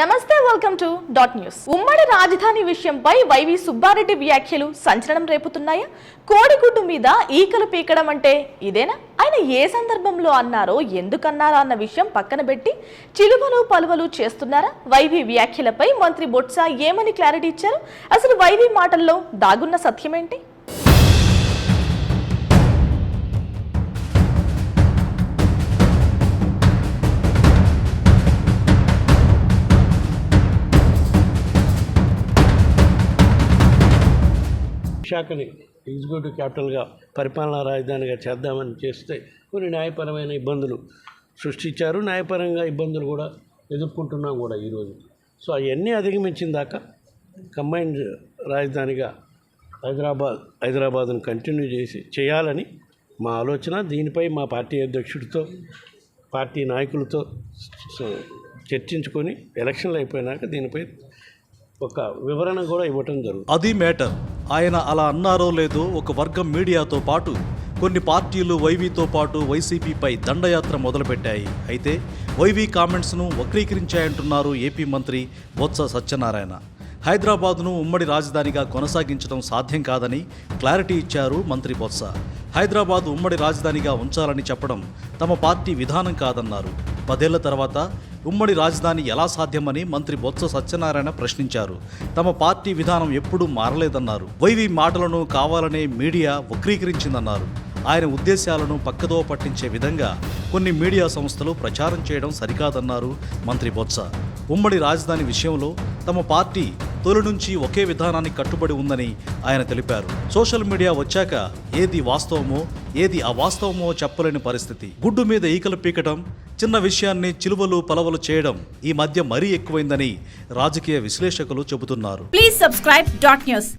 నమస్తే welcome to dot news ఉమ్మడి రాజధాని విషయంపై వైవి సుబ్బారెడ్డి వ్యాఖ్యలు సంచలనం రేపుతున్నాయా? కోడిగుడ్డు మీద ఈకలు పీకడం అంటే ఇదేనా? ఆయన ఏ సందర్భంలో అన్నారో ఎందుకన్నారా అన్న విషయం పక్కన పెట్టి చిలువలు పలువలు చేస్తున్నారా? వైవి వ్యాఖ్యలపై మంత్రి బొత్స ఏమని క్లారిటీ ఇచ్చారు? అసలు వైవి మాటల్లో దాగున్న సత్యమేంటి? విశాఖని ఎగ్జిక్యూటివ్ క్యాపిటల్గా పరిపాలనా రాజధానిగా చేద్దామని చేస్తే కొన్ని న్యాయపరమైన ఇబ్బందులు సృష్టించారు. న్యాయపరంగా ఇబ్బందులు కూడా ఎదుర్కొంటున్నాం కూడా ఈరోజు. సో అవన్నీ అధిగమించిన దాకా కంబైన్డ్ రాజధానిగా హైదరాబాద్ హైదరాబాద్ను కంటిన్యూ చేసి చేయాలని మా ఆలోచన. దీనిపై మా పార్టీ అధ్యక్షుడితో పార్టీ నాయకులతో చర్చించుకొని ఎలక్షన్లు అయిపోయినాక దీనిపై ఒక వివరణ కూడా ఇవ్వటం జరుగుతుంది. అది మ్యాటర్. ఆయన అలా అన్నారో లేదో ఒక వర్గం మీడియాతో పాటు కొన్ని పార్టీలు వైవీతో పాటు వైసీపీపై దండయాత్ర మొదలుపెట్టాయి. అయితే వైవీ కామెంట్స్ను వక్రీకరించాయంటున్నారు ఏపీ మంత్రి బొత్స సత్యనారాయణ. హైదరాబాద్ను ఉమ్మడి రాజధానిగా కొనసాగించడం సాధ్యం కాదని క్లారిటీ ఇచ్చారు మంత్రి బొత్స. హైదరాబాద్ ఉమ్మడి రాజధానిగా ఉంచాలని చెప్పడం తమ పార్టీ విధానం కాదన్నారు. పదేళ్ళ తర్వాత ఉమ్మడి రాజధాని ఎలా సాధ్యమని మంత్రి బొత్స సత్యనారాయణ ప్రశ్నించారు. తమ పార్టీ విధానం ఎప్పుడూ మారలేదన్నారు. వైవి మాటలను కావాలనే మీడియా వక్రీకరించిందన్నారు. ఆయన ఉద్దేశాలను పక్కదో పట్టించే విధంగా కొన్ని మీడియా సంస్థలు ప్రచారం చేయడం సరికాదన్నారు మంత్రి బొత్స. ఉమ్మడి రాజధాని విషయంలో తమ పార్టీ తొలి నుంచి ఒకే విధానానికి కట్టుబడి ఉందని ఆయన తెలిపారు. సోషల్ మీడియా వచ్చాక ఏది వాస్తవమో ఏది అవాస్తవమో చెప్పలేని పరిస్థితి. గుడ్డు మీద ఈకలు పీకటం చిన్న విషయాన్ని చిలువలు పలవలు చేయడం ఈ మధ్య మరీ ఎక్కువైందని రాజకీయ విశ్లేషకులు చెబుతున్నారు. Please subscribe dot news